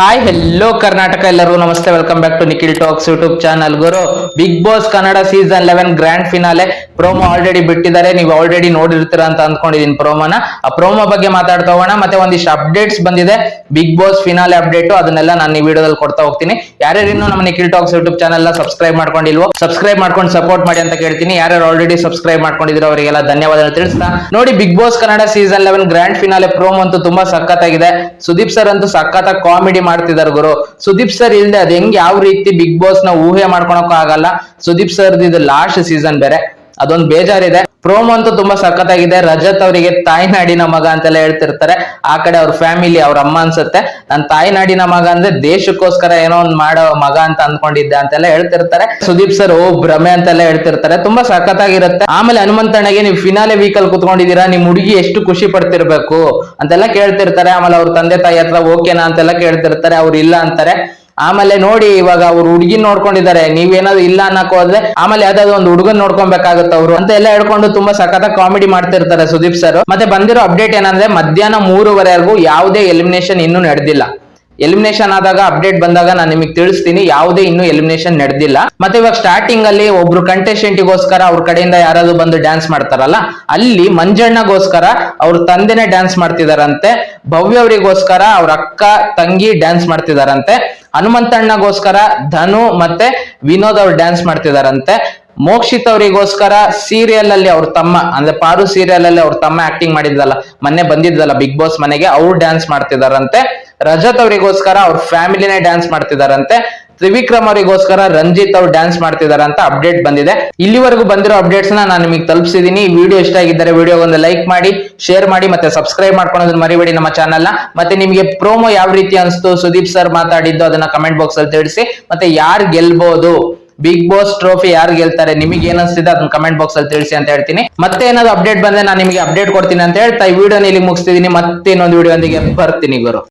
Hi hello Karnataka ಎಲ್ಲರೂ ನಮಸ್ತೆ. Welcome back to Nikhil talks YouTube channel Guru big boss Kannada season eleven grand finale promo already ಬಿಟ್ಟಿದ್ದಾರೆ. ನೀವು already ನೋಡಿರ್ತೀರ ಅಂತ ಅಂದ್ಕೊಂಡಿದ್ದೀನಿ ಪ್ರೋಮೋನ ಆ ಪ್ರೋಮೋ ಬಗ್ಗೆ ಮಾತಾಡ್ತಾ ಹೋಗೋಣ. ಮತ್ತೆ ಒಂದಿಷ್ಟು ಅಪ್ಡೇಟ್ಸ್ ಬಂದಿದೆ. ಬಿಗ್ ಬಾಸ್ ಫಿನಾಲೆ ಅಪ್ಡೇಟ್ ಅದನ್ನೆಲ್ಲ ನಾನು ಈ ವಿಡಿಯೋದಲ್ಲಿ ಕೊಡ್ತಾ ಹೋಗ್ತೀನಿ. ಯಾರ್ಯಾರು ಇನ್ನೂ ನಮ್ಮ Nikhil talks YouTube channel subscribe ಮಾಡ್ಕೊಂಡಿಲ್ವೋ subscribe ಮಾಡ್ಕೊಂಡು ಸಪೋರ್ಟ್ ಮಾಡಿ ಅಂತ ಕೇಳ್ತೀನಿ. ಯಾರ್ಯಾರು ಆಲ್ರೆಡಿ ಸಬ್ಸ್ಕ್ರೈಬ್ ಮಾಡ್ಕೊಂಡಿದ್ರು ಅವರಿಗೆಲ್ಲ ಧನ್ಯವಾದ ತಿಳಿಸ್ತಾ. ನೋಡಿ big boss Kannada season eleven grand finale promo ಅಂತೂ ತುಂಬಾ ಸಖತ್ತಾಗಿದೆ. ಸುದೀಪ್ ಸರ್ ಅಂತೂ ಸಖತ್ತಾಗಿ ಕಾಮಿಡಿ ಮಾಡ್ತಿದ್ದಾರೆ ಗುರು. ಸುದೀಪ್ ಸರ್ ಇಲ್ದೆ ಅದ್ ಹೆಂಗ್ ಯಾವ ರೀತಿ ಬಿಗ್ ಬಾಸ್ನ ಊಹೆ ಮಾಡ್ಕೊಳಕ್ಕೂ ಆಗಲ್ಲ. ಸುದೀಪ್ ಸರ್ ಇದು ಲಾಸ್ಟ್ ಸೀಸನ್ ಬೇರೆ. ಅದೊಂದು ಬೇಜಾರಿದೆ. ಪ್ರೋಮೋ ಅಂತೂ ತುಂಬಾ ಸಖತ್ತಾಗಿದೆ. ರಜತ್ ಅವರಿಗೆ ತಾಯ್ನಾಡಿನ ಮಗ ಅಂತೆಲ್ಲ ಹೇಳ್ತಿರ್ತಾರೆ. ಆ ಕಡೆ ಅವ್ರ ಫ್ಯಾಮಿಲಿ, ಅವ್ರ ಅಮ್ಮ ಅನ್ಸುತ್ತೆ. ನನ್ ತಾಯ್ನಾಡಿನ ಮಗ ಅಂದ್ರೆ ದೇಶಕ್ಕೋಸ್ಕರ ಏನೋ ಒಂದ್ ಮಾಡೋ ಮಗ ಅಂತ ಅಂದ್ಕೊಂಡಿದ್ದೆ ಅಂತೆಲ್ಲ ಹೇಳ್ತಿರ್ತಾರೆ. ಸುದೀಪ್ ಸರ್, ಓ ಭ್ರಮೆ ಅಂತೆಲ್ಲ ಹೇಳ್ತಿರ್ತಾರೆ. ತುಂಬಾ ಸಖತ್ತಾಗಿರುತ್ತೆ. ಆಮೇಲೆ ಹನುಮಂತಣ್ಣಗೆ ನೀವು ಫಿನಾಲೆ ವೀಕಲ್ ಕುತ್ಕೊಂಡಿದ್ದೀರಾ ನಿಮ್ ಹುಡುಗಿ ಎಷ್ಟು ಖುಷಿ ಪಡ್ತಿರ್ಬೇಕು ಅಂತೆಲ್ಲ ಕೇಳ್ತಿರ್ತಾರೆ. ಆಮೇಲೆ ಅವ್ರ ತಂದೆ ತಾಯಿ ಹತ್ರ ಓಕೆನಾ ಅಂತೆಲ್ಲ ಕೇಳ್ತಿರ್ತಾರೆ. ಅವ್ರು ಇಲ್ಲ ಅಂತಾರೆ. ಆಮೇಲೆ ನೋಡಿ ಇವಾಗ ಅವ್ರು ಹುಡುಗಿನ ನೋಡ್ಕೊಂಡಿದ್ದಾರೆ. ನೀವೇನಾದ್ರು ಇಲ್ಲ ಅನ್ನಕ್ ಹೋದ್ರೆ ಆಮೇಲೆ ಯಾವ್ದಾದ್ರು ಒಂದು ಹುಡುಗನ್ ನೋಡ್ಕೊಬೇಕಾಗುತ್ತೆ ಅವ್ರು ಅಂತ ಎಲ್ಲ ಹೇಳ್ಕೊಂಡು ತುಂಬಾ ಸಖತ್ ಕಾಮಿಡಿ ಮಾಡ್ತಿರ್ತಾರೆ ಸುದೀಪ್ ಸರ್ ಮತ್ತೆ ಬಂದಿರೋ ಅಪ್ಡೇಟ್ ಏನಂದ್ರೆ ಮಧ್ಯಾಹ್ನ ಮೂರುವರೆವರೆಗೂ ಯಾವುದೇ ಎಲಿಮಿನೇಷನ್ ಇನ್ನೂ ನಡೆದಿಲ್ಲ. ಎಲಿಮಿನೇಷನ್ ಆದಾಗ ಅಪ್ಡೇಟ್ ಬಂದಾಗ ನಾನು ನಿಮಗೆ ತಿಳಿಸ್ತೀನಿ, ಯಾವುದೇ ಇನ್ನೂ ಎಲಿಮಿನೇಷನ್ ನಡೆದಿಲ್ಲ. ಮತ್ತೆ ಇವಾಗ ಸ್ಟಾರ್ಟಿಂಗ್ ಅಲ್ಲಿ ಒಬ್ರು ಕಂಟೆಸ್ಟೆಂಟ್ಗೋಸ್ಕರ ಗೋಸ್ಕರ ಅವ್ರ ಕಡೆಯಿಂದ ಯಾರಾದ್ರೂ ಬಂದು ಡ್ಯಾನ್ಸ್ ಮಾಡ್ತಾರಲ್ಲ, ಅಲ್ಲಿ ಮಂಜಣ್ಣಗೋಸ್ಕರ ಅವ್ರ ತಂದೆನೆ ಡ್ಯಾನ್ಸ್ ಮಾಡ್ತಿದಾರಂತೆ, ಭವ್ಯ ಅವರಿಗೋಸ್ಕರ ಅವ್ರ ಅಕ್ಕ ತಂಗಿ ಡ್ಯಾನ್ಸ್ ಮಾಡ್ತಿದಾರಂತೆ. ಹನುಮಂತಣ್ಣಗೋಸ್ಕರ ಧನು ಮತ್ತೆ ವಿನೋದ್ ಅವ್ರು ಡ್ಯಾನ್ಸ್ ಮಾಡ್ತಿದಾರಂತೆ. ಮೋಕ್ಷಿತ್ ಅವರಿಗೋಸ್ಕರ ಸೀರಿಯಲ್ ಅಲ್ಲಿ ಅವ್ರ ತಮ್ಮ, ಅಂದ್ರೆ ಪಾರು ಸೀರಿಯಲ್ ಅಲ್ಲಿ ಅವ್ರ ತಮ್ಮ ಆಕ್ಟಿಂಗ್ ಮಾಡಿದ್ರಲ್ಲ, ಮೊನ್ನೆ ಬಂದಿದ್ದಲ್ಲ ಬಿಗ್ ಬಾಸ್ ಮನೆಗೆ, ಅವ್ರು ಡ್ಯಾನ್ಸ್ ಮಾಡ್ತಿದಾರಂತೆ. ರಜತ್ ಅವರಿಗೋಸ್ಕರ ಅವ್ರ ಫ್ಯಾಮಿಲಿನೇ ಡ್ಯಾನ್ಸ್ ಮಾಡ್ತಿದಾರಂತೆ. ತ್ರಿವಿಕ್ರಮ್ ಅವರಿಗೋಸ್ಕರ ರಂಜಿತ್ ಅವ್ರು ಡ್ಯಾನ್ಸ್ ಮಾಡ್ತಿದಾರೆ ಅಂತ ಅಪ್ಡೇಟ್ ಬಂದಿದೆ. ಇಲ್ಲಿವರೆಗೂ ಬಂದಿರೋ ಅಪ್ಡೇಟ್ಸ್ ನಾನು ನಿಮಗೆ ತಲುಪಿಸಿದೀನಿ. ಈ ವಿಡಿಯೋ ಇಷ್ಟ ಆಗಿದ್ದರೆ ವಿಡಿಯೋ ಒಂದು ಲೈಕ್ ಮಾಡಿ ಶೇರ್ ಮಾಡಿ ಮತ್ತೆ ಸಬ್ಸ್ಕ್ರೈಬ್ ಮಾಡ್ಕೊಳೋದನ್ನ ಮರಿಬೇಡಿ ನಮ್ಮ ಚಾನಲ್ನ. ಮತ್ತೆ ನಿಮಗೆ ಪ್ರೋಮೋ ಯಾವ ರೀತಿ ಅನಿಸ್ತು, ಸುದೀಪ್ ಸರ್ ಮಾತಾಡಿದ್ದು ಅದನ್ನ ಕಮೆಂಟ್ ಬಾಕ್ಸ್ ಅಲ್ಲಿ ತಿಳಿಸಿ. ಮತ್ತೆ ಯಾರು ಗೆಲ್ಬಹುದು ಬಿಗ್ ಬಾಸ್ ಟ್ರೋಫಿ ಯಾರು ಗೆಲ್ತಾರೆ? ನಿಮಗೆ ಏನಿಸ್ತಿದೆ ಅದನ್ನ ಕಮೆಂಟ್ ಬಾಕ್ಸ್ ಅಲ್ಲಿ ತಿಳಿಸಿ ಅಂತ ಹೇಳ್ತೀನಿ. ಮತ್ತೆ ಏನಾದ್ರು ಅಪ್ಡೇಟ್ ಬಂದ್ರೆ ನಾನು ನಿಮಗೆ ಅಪ್ಡೇಟ್ ಕೊಡ್ತೀನಿ ಅಂತ ಹೇಳ್ತಾ ಈ ವಿಡಿಯೋನ ಇಲ್ಲಿ ಮುಗಿಸ್ತಿದ್ದೀನಿ. ಮತ್ತೆ ಇನ್ನೊಂದು ವಿಡಿಯೋ ಒಂದಿಗೆ ಬರ್ತೀನಿ ಗುರು.